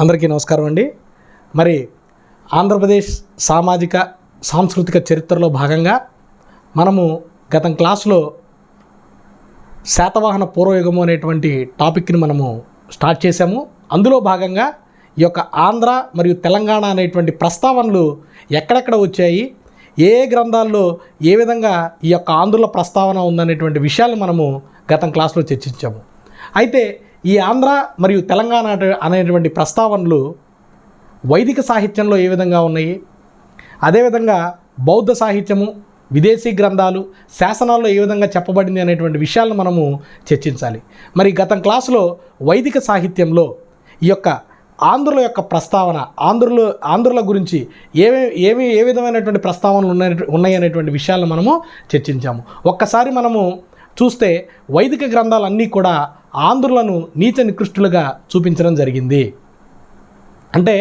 అందరికీ నమస్కారం అండి. మరి ఆంధ్రప్రదేశ్ సామాజిక సాంస్కృతిక చరిత్రలో భాగంగా మనము గతం క్లాసులో శాతవాహన పూర్వయుగము అనేటువంటి టాపిక్ని మనము స్టార్ట్ చేశాము. అందులో భాగంగా ఈ యొక్క ఆంధ్ర మరియు తెలంగాణ అనేటువంటి ప్రస్తావనలు ఎక్కడెక్కడ వచ్చాయి? ఏ గ్రంథాల్లో ఏ విధంగా ఈ యొక్క ఆంధ్రుల ప్రస్తావన ఉందనేటువంటి విషయాలు మనము గతం క్లాస్లో చర్చించాము. అయితే ఈ ఆంధ్ర మరియు తెలంగాణ అనేటువంటి ప్రస్తావనలు వైదిక సాహిత్యంలో ఏ విధంగా ఉన్నాయి? అదేవిధంగా బౌద్ధ సాహిత్యము విదేశీ గ్రంథాలు శాసనాల్లో ఏ విధంగా చెప్పబడింది అనేటువంటి విషయాలను మనము చర్చించాలి. మరి గతం క్లాసులో వైదిక సాహిత్యంలో ఈ యొక్క ఆంధ్రుల యొక్క ప్రస్తావన ఆంధ్రులు ఆంధ్రుల గురించి ఏమి ఏమి ఏ విధమైనటువంటి ప్రస్తావనలు ఉన్నాయి ఉన్నాయి అనేటువంటి విషయాలను మనము చర్చించాము. ఒక్కసారి మనము చూస్తే వైదిక గ్రంథాలన్నీ కూడా ఆంధ్రులను నీచ నికృష్టులుగా చూపించడం జరిగింది. అంటే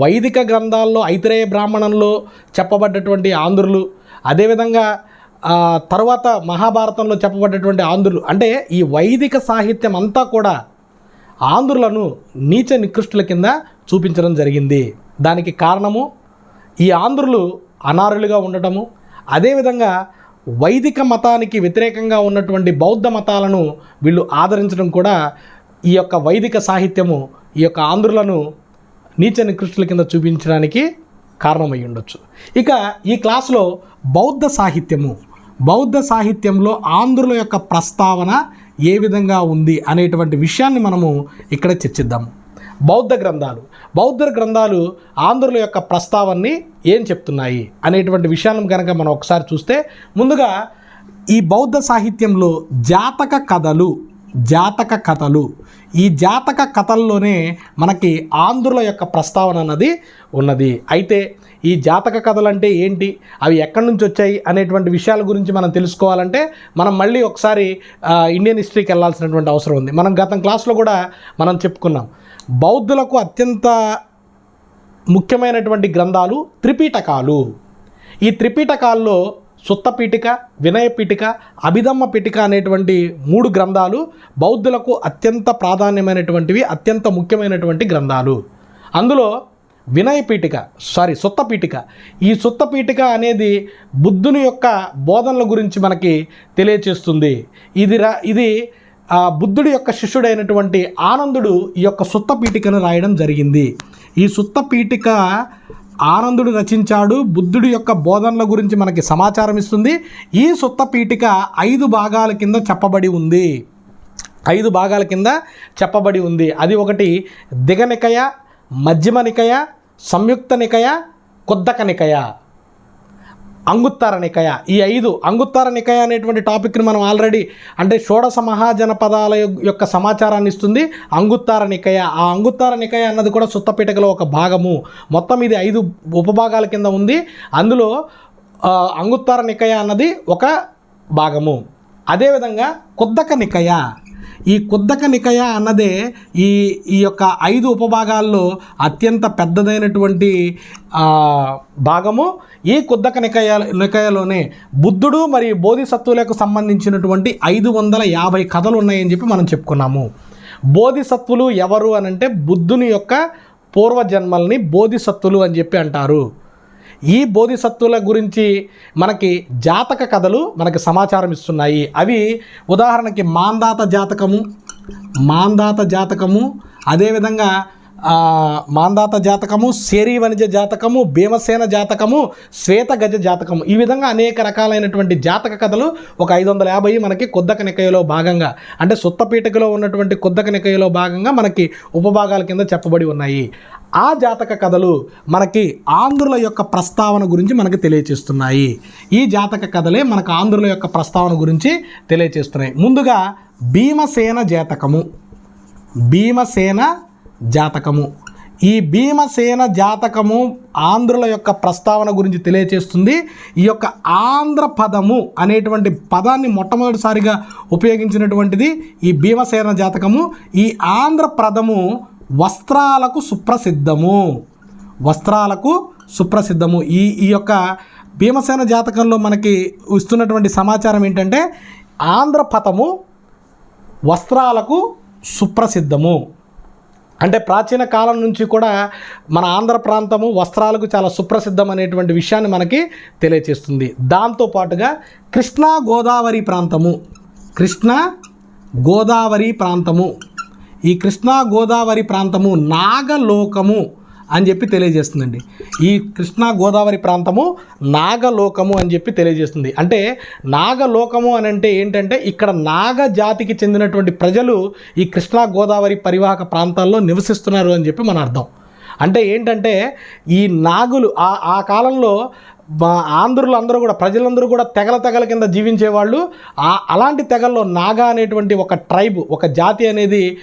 వైదిక గ్రంథాల్లో ఐతిరేయ బ్రాహ్మణంలో చెప్పబడ్డటువంటి ఆంధ్రులు అదేవిధంగా తర్వాత మహాభారతంలో చెప్పబడ్డటువంటి ఆంధ్రులు అంటే ఈ వైదిక సాహిత్యం అంతా కూడా ఆంధ్రులను నీచ నికృష్టుల కింద చూపించడం జరిగింది. దానికి కారణము ఈ ఆంధ్రులు అనారులుగా ఉండటము అదేవిధంగా వైదిక మతానికి వ్యతిరేకంగా ఉన్నటువంటి బౌద్ధ మతాలను వీళ్ళు ఆదరించడం కూడా ఈ యొక్క వైదిక సాహిత్యము ఈ యొక్క ఆంధ్రులను నీచ నికృష్టుల కింద చూపించడానికి కారణమై ఉండొచ్చు. ఇక ఈ క్లాస్లో బౌద్ధ సాహిత్యము. బౌద్ధ సాహిత్యంలో ఆంధ్రుల యొక్క ప్రస్తావన ఏ విధంగా ఉంది అనేటువంటి విషయాన్ని మనము ఇక్కడ చర్చిద్దాము. బౌద్ధ గ్రంథాలు. బౌద్ధ గ్రంథాలు ఆంధ్రుల యొక్క ప్రస్తావనని ఏం చెప్తున్నాయి అనేటువంటి విషయాలను కనుక మనం ఒకసారి చూస్తే ముందుగా ఈ బౌద్ధ సాహిత్యంలో జాతక కథలు జాతక కథలు. ఈ జాతక కథల్లోనే మనకి ఆంధ్రుల యొక్క ప్రస్తావన అన్నది ఉన్నది. అయితే ఈ జాతక కథలు అంటే ఏంటి? అవి ఎక్కడి నుంచి వచ్చాయి? అనేటువంటి విషయాల గురించి మనం తెలుసుకోవాలంటే మనం మళ్ళీ ఒకసారి ఇండియన్ హిస్టరీకి వెళ్ళాల్సినటువంటి అవసరం ఉంది. మనం గతం క్లాస్లో కూడా మనం చెప్పుకున్నాం. బౌద్ధులకు అత్యంత ముఖ్యమైనటువంటి గ్రంథాలు త్రిపీటకాలు ఈ త్రిపీటకాల్లో సుత్త పీఠిక వినయ పీఠిక అభిధమ్మ పీఠిక అనేటువంటి మూడు గ్రంథాలు బౌద్ధులకు అత్యంత ప్రాధాన్యమైనటువంటివి అత్యంత ముఖ్యమైనటువంటి గ్రంథాలు. అందులో వినయ పీఠిక సారీ సుత్త పీఠిక. ఈ సుత్త పీఠిక అనేది బుద్ధుని యొక్క బోధనల గురించి మనకి తెలియచేస్తుంది. ఇది రా ఇది బుద్ధుడి యొక్క శిష్యుడైనటువంటి ఆనందుడు ఈ యొక్క సుత్త పీఠికను రాయడం జరిగింది. ఈ సుత్త పీఠిక ఆనందుడు రచించాడు బుద్ధుడి యొక్క బోధనల గురించి మనకి సమాచారం ఇస్తుంది. ఈ సుత్త పీఠిక ఐదు భాగాల కింద చెప్పబడి ఉంది. ఐదు భాగాల కింద చెప్పబడి ఉంది. అది ఒకటి దిగనికయ మధ్యమ నికయ సంయుక్త నికయ కొద్దక నికయ. అంగుత్తర నికయ. ఈ ఐదు అంగుత్తర నికయ అనేటువంటి టాపిక్ని మనం ఆల్రెడీ అంటే షోడశ మహాజనపదాల యొక్క సమాచారాన్ని ఇస్తుంది. అంగుత్తర నికయ. ఆ అంగుత్తర నికయ అన్నది కూడా సుత్తపీఠకలో ఒక భాగము. మొత్తం ఇది ఐదు ఉపభాగాల కింద ఉంది. అందులో అంగుత్తార అంగుత్తర నికయ అన్నది ఒక భాగము. అదేవిధంగా కుద్దక నికయ. ఈ కుద్దక నికయ అన్నదే ఈ ఈ యొక్క ఐదు ఉపభాగాల్లో అత్యంత పెద్దదైనటువంటి భాగము. ఈ కుద్దక నికయ నికయలోనే బుద్ధుడు మరియు బోధిసత్వులకు సంబంధించినటువంటి ఐదు వందల యాభై కథలు ఉన్నాయని చెప్పి మనం చెప్పుకున్నాము. బోధిసత్వులు ఎవరు అనంటే బుద్ధుని యొక్క పూర్వజన్మల్ని బోధిసత్వులు అని చెప్పి అంటారు. ఈ బోధిసత్వుల గురించి మనకి జాతక కథలు మనకి సమాచారం ఇస్తున్నాయి. అవి ఉదాహరణకి మాందాత జాతకము మాందాత జాతకము అదేవిధంగా మాందాత జాతకము శేరీ వనిజ జాతకము భీమసేన జాతకము శ్వేత గజ జాతకము. ఈ విధంగా అనేక రకాలైనటువంటి జాతక కథలు ఒక ఐదు వందల యాభై మనకి కొద్దక నికయలో భాగంగా అంటే సుత్తపీఠకలో ఉన్నటువంటి కొద్దక నికయలో భాగంగా మనకి ఉపభాగాల కింద చెప్పబడి ఉన్నాయి. ఆ జాతక కథలు మనకి ఆంధ్రుల యొక్క ప్రస్తావన గురించి మనకి తెలియచేస్తున్నాయి. ఈ జాతక కథలే మనకు ఆంధ్రుల యొక్క ప్రస్తావన గురించి తెలియచేస్తున్నాయి. ముందుగా భీమసేన జాతకము. భీమసేన జాతకము. ఈ భీమసేన జాతకము ఆంధ్రుల యొక్క ప్రస్తావన గురించి తెలియచేస్తుంది. ఈ యొక్క ఆంధ్ర పదము అనేటువంటి పదాన్ని మొట్టమొదటిసారిగా ఉపయోగించినటువంటిది ఈ భీమసేన జాతకము. ఈ ఆంధ్ర పదము వస్త్రాలకు సుప్రసిద్ధము. వస్త్రాలకు సుప్రసిద్ధము. ఈ ఈ యొక్క భీమసేన జాతకంలో మనకి ఇస్తున్నటువంటి సమాచారం ఏంటంటే ఆంధ్రపథము వస్త్రాలకు సుప్రసిద్ధము. అంటే ప్రాచీన కాలం నుంచి కూడా మన ఆంధ్ర ప్రాంతము వస్త్రాలకు చాలా సుప్రసిద్ధం అనేటువంటి విషయాన్ని మనకి తెలియచేస్తుంది. దాంతోపాటుగా కృష్ణా గోదావరి ప్రాంతము. కృష్ణా గోదావరి ప్రాంతము. ఈ కృష్ణా గోదావరి ప్రాంతము నాగలోకము అని చెప్పి తెలియజేస్తుందండి. ఈ కృష్ణా గోదావరి ప్రాంతము నాగలోకము అని చెప్పి తెలియజేస్తుంది. అంటే నాగలోకము అని అంటే ఏంటంటే ఇక్కడ నాగ జాతికి చెందినటువంటి ప్రజలు ఈ కృష్ణా గోదావరి పరివాహక ప్రాంతాల్లో నివసిస్తున్నారు అని చెప్పి మన అర్థం. అంటే ఏంటంటే ఈ నాగులు ఆ ఆ కాలంలో మా ఆంధ్రులు అందరూ కూడా ప్రజలందరూ కూడా తెగల తెగల కింద జీవించేవాళ్ళు. ఆ అలాంటి తెగల్లో నాగా అనేటువంటి ఒక ట్రైబ్ ఒక జాతి అనేది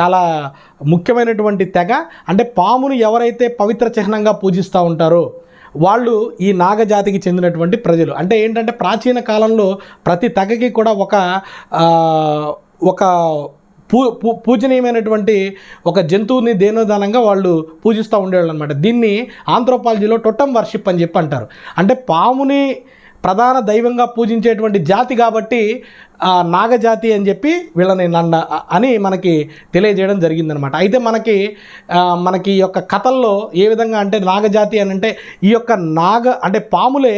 చాలా ముఖ్యమైనటువంటి తెగ. అంటే పామును ఎవరైతే పవిత్ర చిహ్నంగా పూజిస్తూ ఉంటారో వాళ్ళు ఈ నాగజాతికి చెందినటువంటి ప్రజలు. అంటే ఏంటంటే ప్రాచీన కాలంలో ప్రతి తెగకి కూడా ఒక ఒక పూ పూ పూజనీయమైనటువంటి ఒక జంతువుని దేనోదానంగా వాళ్ళు పూజిస్తూ ఉండేవాళ్ళు అనమాట దీన్ని ఆంథ్రోపాలజీలో టొట్టం వర్షిప్ అని చెప్పి అంటారు. అంటే పాముని ప్రధాన దైవంగా పూజించేటువంటి జాతి కాబట్టి నాగజాతి అని చెప్పి వీళ్ళని నన్న అని మనకి తెలియజేయడం జరిగిందనమాట. అయితే మనకి మనకి ఈ యొక్క కథల్లో ఏ విధంగా అంటే నాగజాతి అని అంటే ఈ యొక్క నాగ అంటే పాములే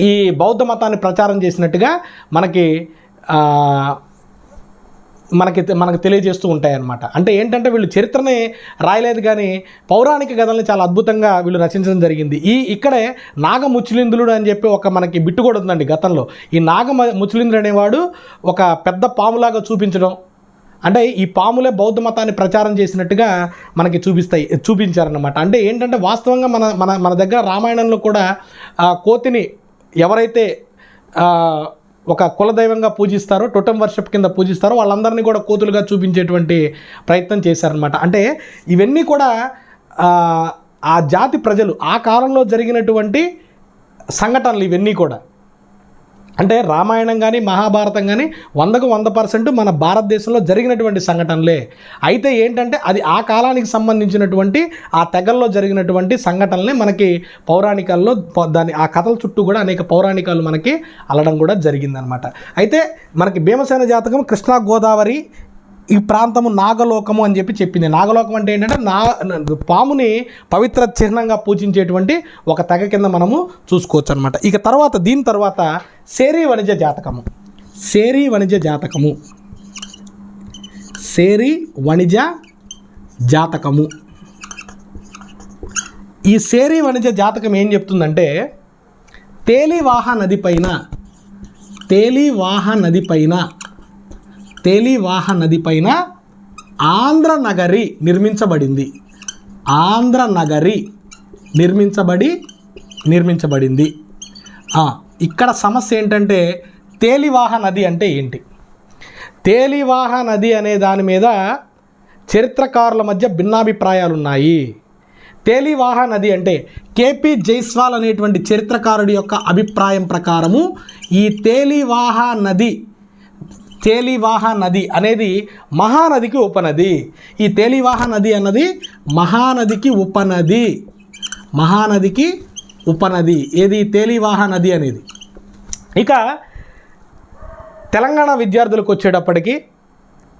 ఈ బౌద్ధ మతాన్ని ప్రచారం చేసినట్టుగా మనకి మనకి మనకు తెలియజేస్తూ ఉంటాయన్నమాట. అంటే ఏంటంటే వీళ్ళు చరిత్రనే రాయలేదు కానీ పౌరాణిక కథల్ని చాలా అద్భుతంగా వీళ్ళు రచించడం జరిగింది. ఈ ఇక్కడే నాగ ముచ్చులిందులుడు అని చెప్పి ఒక మనకి బిట్టు కూడా ఉందండి గతంలో. ఈ నాగ మ- ముచ్చులిందుడు అనేవాడు ఒక పెద్ద పాములాగా చూపించడం అంటే ఈ పాములే బౌద్ధ మతాన్ని ప్రచారం చేసినట్టుగా మనకి చూపిస్తాయి చూపించారన్నమాట. అంటే ఏంటంటే వాస్తవంగా మన మన మన దగ్గర రామాయణంలో కూడా కోతిని ఎవరైతే ఒక కులదైవంగా పూజిస్తారో టొటం వర్షప్ కింద పూజిస్తారో వాళ్ళందరినీ కూడా కోతులుగా చూపించేటువంటి ప్రయత్నం చేశారనమాట అంటే ఇవన్నీ కూడా ఆ, ఆ జాతి ప్రజలు ఆ కాలంలో జరిగినటువంటి సంఘటనలు ఇవన్నీ కూడా. అంటే రామాయణం కానీ మహాభారతం కానీ వందకు వంద పర్సెంట్ మన భారతదేశంలో జరిగినటువంటి సంఘటనలే. అయితే ఏంటంటే అది ఆ కాలానికి సంబంధించినటువంటి ఆ తెగల్లో జరిగినటువంటి సంఘటనలే మనకి పౌరాణికాల్లో దాని ఆ కథల చుట్టూ కూడా అనేక పౌరాణికాలు మనకి అల్లడం కూడా జరిగిందనమాట. అయితే మనకి భీమసేన జాతకం కృష్ణా గోదావరి ఈ ప్రాంతము నాగలోకము అని చెప్పి చెప్పింది. నాగలోకం అంటే ఏంటంటే నా పాముని పవిత్ర చిహ్నంగా పూజించేటువంటి ఒక తెగ కింద మనము చూసుకోవచ్చు అనమాట ఇక తర్వాత దీని తర్వాత సేరీ వణిజ్య జాతకము. సేరీ వణిజ్య జాతకము. సేరీ వణిజ జాతకము. ఈ సేరీ వణిజ జాతకం ఏం చెప్తుందంటే తేలివాహ నది పైన తేలివాహ నది పైన తేలివాహ నది పైన ఆంధ్ర నగరి నిర్మించబడింది. ఆంధ్ర నగరి నిర్మించబడి నిర్మించబడింది. ఇక్కడ సమస్య ఏంటంటే తేలివాహ నది అంటే ఏంటి? తేలివాహ నది అనే దాని మీద చరిత్రకారుల మధ్య భిన్నాభిప్రాయాలు ఉన్నాయి తేలివాహ నది అంటే కేపీ జైస్వాల్ అనేటువంటి చరిత్రకారుడి యొక్క అభిప్రాయం ప్రకారము ఈ తేలివాహ నది తేలివాహ నది అనేది మహానదికి ఉపనది. ఈ తేలివాహ నది అన్నది మహానదికి ఉపనది. మహానదికి ఉపనది. ఏది? తేలివాహ నది అనేది. ఇక తెలంగాణ విద్యార్థులకు వచ్చేటప్పటికి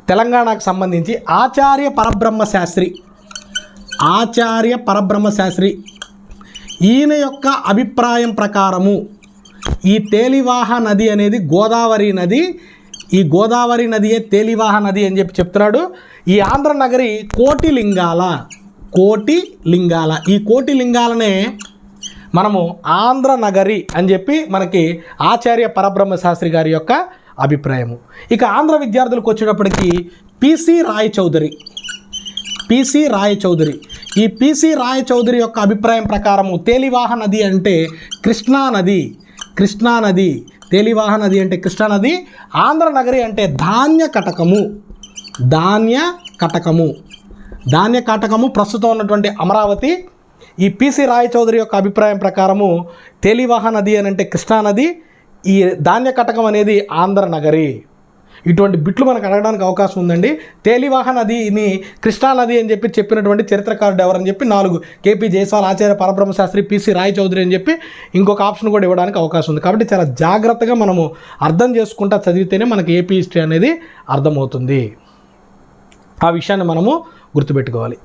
తెలంగాణకు సంబంధించి ఆచార్య పరబ్రహ్మ శాస్త్రి ఆచార్య పరబ్రహ్మ శాస్త్రి ఈయన యొక్క అభిప్రాయం ప్రకారము ఈ తేలివాహ నది అనేది గోదావరి నది ఈ గోదావరి నదియే తేలివాహ నది అని చెప్పి చెప్తున్నాడు. ఈ ఆంధ్ర నగరి కోటి లింగాల కోటి లింగాల. ఈ కోటి లింగాలనే మనము ఆంధ్ర నగరి అని చెప్పి మనకి ఆచార్య పరబ్రహ్మ శాస్త్రి గారి యొక్క అభిప్రాయము. ఇక ఆంధ్ర విద్యార్థులకు వచ్చేటప్పటికి పిసి రాయ్ చౌదరి పిసి రాయ చౌదరి ఈ పిసి రాయచౌదరి యొక్క అభిప్రాయం ప్రకారము తేలివాహ నది అంటే కృష్ణా నది. కృష్ణా నది. తేలివాహ నది అంటే కృష్ణా నది ఆంధ్ర నగరి అంటే ధాన్య కటకము. ధాన్య కటకము. ధాన్య కటకము ప్రస్తుతం ఉన్నటువంటి అమరావతి. ఈ పిసి రాయచౌదరి యొక్క అభిప్రాయం ప్రకారము తేలివాహ నది అని అంటే కృష్ణా నది ఈ ధాన్య కటకం అనేది ఆంధ్ర నగరి. ఇటువంటి బిట్లు మనకు అడగడానికి అవకాశం ఉందండి. తేలివాహ నదిని కృష్ణా నది అని చెప్పి చెప్పినటువంటి చరిత్రకారుడు ఎవరని చెప్పి నాలుగు కేపీ జయసాల్ ఆచార్య పరబ్రహ్మ శాస్త్రి పిసి రాయ్ చౌదరి అని చెప్పి ఇంకొక ఆప్షన్ కూడా ఇవ్వడానికి అవకాశం ఉంది. కాబట్టి చాలా జాగ్రత్తగా మనము అర్థం చేసుకుంటా చదివితేనే మనకి ఏపీ హిస్టరీ అనేది అర్థమవుతుంది. ఆ విషయాన్ని మనము గుర్తుపెట్టుకోవాలి.